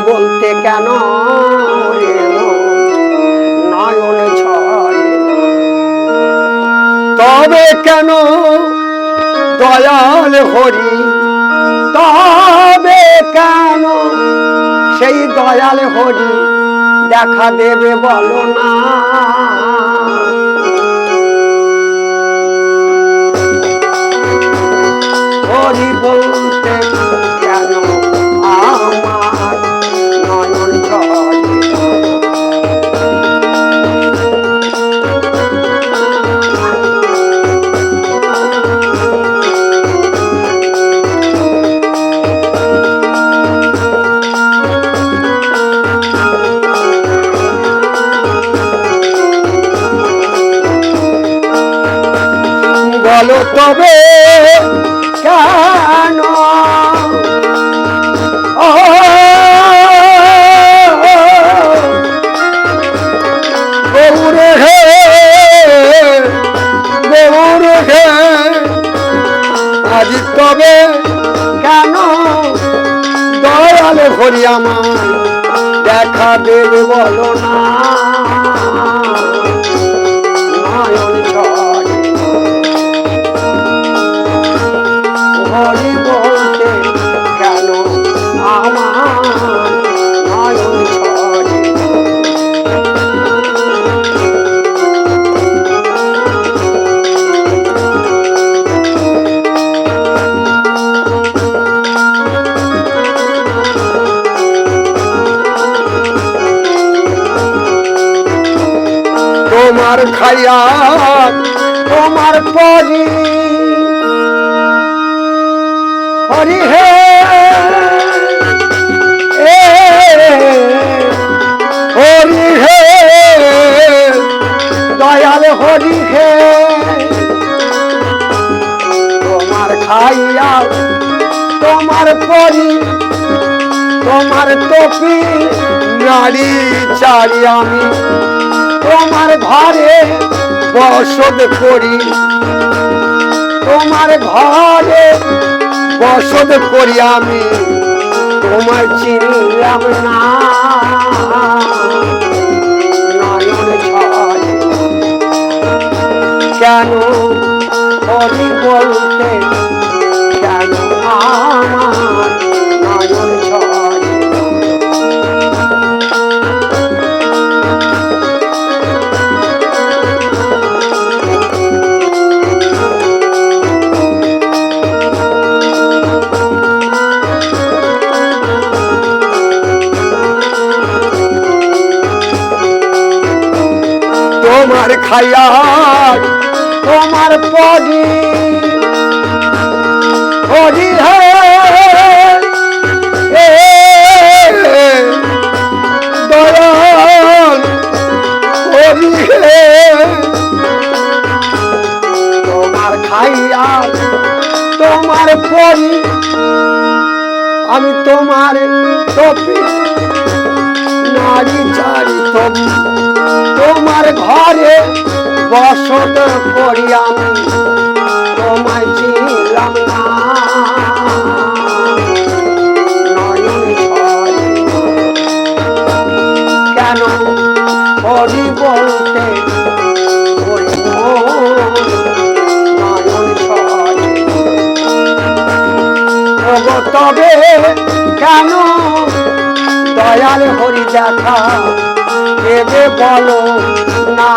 বলতে কেন নয়ন তবে কেন দয়াল হরি? তবে কেন সেই দয়াল হরি দেখা দেবে বলো না? বলো তবে কেন? গৌরে হে গৌরে হে আজ তবে কেন? দয়াল হরি আমার দেখা দেবে বলো না। খাইয়া তোমার পরি হরি হে হরি হে, দয়াল হরি হে। তোমার খাইয়া তোমার পরি, তোমার টপি নারী চারি আমি তোমার ঘরে বসত করি। তোমার ঘরে বসত করি আমি। তোমার চিনলাম না। খাইয়া তোমার হে এ, দয়াল হরি তোমার খাইয়া তোমার পরি। আমি তোমার নারী চারি তোমার ঘরে বসত করি আমি তোমায় চিনলাম না। কেন হরি বলতে তবে কেন দয়াল হরি দেখা দেবে বলো না।